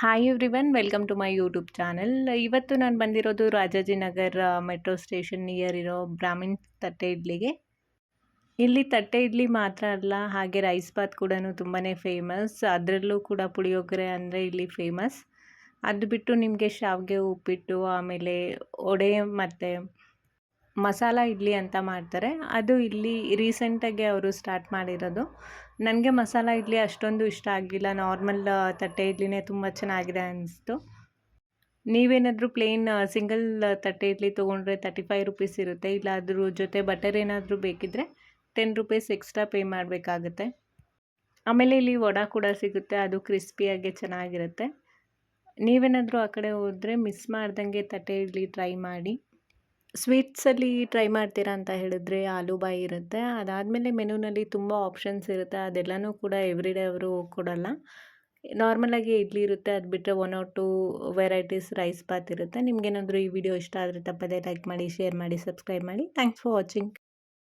Hi everyone welcome to my YouTube channel ಇವತ್ತು ನಾನು ಬಂದಿರೋದು ರಾಜಾಜಿನಗರ್ ಮೆಟ್ರೋ ಸ್ಟೇಷನ್ ನಿಯರ್ ಇರೋ ಬ್ರಾಹ್ಮಿನ್ ತಟ್ಟೆ ಇಡ್ಲಿಗೆ. ಇಲ್ಲಿ ತಟ್ಟೆ ಇಡ್ಲಿ ಮಾತ್ರ ಅಲ್ಲ, ಹಾಗೆ ರೈಸ್ ಬಾತ್ ಕೂಡ ತುಂಬಾ ಫೇಮಸ್ ಅದರಲ್ಲೂ ಕೂಡ ಪುಳಿಯೋಗರೆ ಅಂದರೆ ಇಲ್ಲಿ ಫೇಮಸ್ ಅದು ಬಿಟ್ಟು ನಿಮಗೆ ಶಾವಿಗೆ ಉಪ್ಪಿಟ್ಟು, ಆಮೇಲೆ ವಡೆ ಮತ್ತು ಮಸಾಲ ಇಡ್ಲಿ ಅಂತ ಮಾಡ್ತಾರೆ. ಅದು ಇಲ್ಲಿ ರೀಸೆಂಟಾಗಿ ಅವರು ಸ್ಟಾರ್ಟ್ ಮಾಡಿರೋದು. ನನಗೆ ಮಸಾಲ ಇಡ್ಲಿ ಅಷ್ಟೊಂದು ಇಷ್ಟ ಆಗಲಿಲ್ಲ. ನಾರ್ಮಲ್ ತಟ್ಟೆ ಇಡ್ಲಿನೇ ತುಂಬ ಚೆನ್ನಾಗಿದೆ ಅನ್ನಿಸ್ತು ನೀವೇನಾದರೂ ಪ್ಲೇನ್ ಸಿಂಗಲ್ ತಟ್ಟೆ ಇಡ್ಲಿ ತೊಗೊಂಡ್ರೆ ತರ್ಟಿ ಫೈವ್ ರುಪೀಸ್ ಇರುತ್ತೆ. ಇಲ್ಲ ಅದ್ರ ಜೊತೆ ಬಟರ್ ಏನಾದರೂ ಬೇಕಿದ್ದರೆ ಟೆನ್ ರುಪೀಸ್ ಎಕ್ಸ್ಟ್ರಾ ಪೇ ಮಾಡಬೇಕಾಗುತ್ತೆ. ಆಮೇಲೆ ಇಲ್ಲಿ ವಡ ಕೂಡ ಸಿಗುತ್ತೆ. ಅದು ಕ್ರಿಸ್ಪಿಯಾಗಿ ಚೆನ್ನಾಗಿರುತ್ತೆ. ನೀವೇನಾದರೂ ಆ ಕಡೆ ಹೋದರೆ ಮಿಸ್ ಮಾಡ್ದಂಗೆ ತಟ್ಟೆ ಇಡ್ಲಿ ಟ್ರೈ ಮಾಡಿ. ಸ್ವೀಟ್ಸಲ್ಲಿ ಟ್ರೈ ಮಾಡ್ತೀರಾ ಅಂತ ಹೇಳಿದ್ರೆ ಆಲೂಬಾಯಿ ಇರುತ್ತೆ. ಅದಾದಮೇಲೆ ಮೆನುನಲ್ಲಿ ತುಂಬ ಆಪ್ಷನ್ಸ್ ಇರುತ್ತೆ. ಅದೆಲ್ಲನೂ ಕೂಡ ಎವ್ರಿಡೇ ಅವರು ಕೊಡಲ್ಲ. ನಾರ್ಮಲಾಗಿ ಇಡ್ಲಿ ಇರುತ್ತೆ. ಅದು ಬಿಟ್ಟರೆ one or two varieties rice Baat ಇರುತ್ತೆ. ನಿಮ್ಗೇನಾದರೂ ಈ ವಿಡಿಯೋ ಇಷ್ಟ ಆದರೆ ತಪ್ಪದೇ ಲೈಕ್ ಮಾಡಿ, ಶೇರ್ ಮಾಡಿ, ಸಬ್ಸ್ಕ್ರೈಬ್ ಮಾಡಿ. Thanks for watching.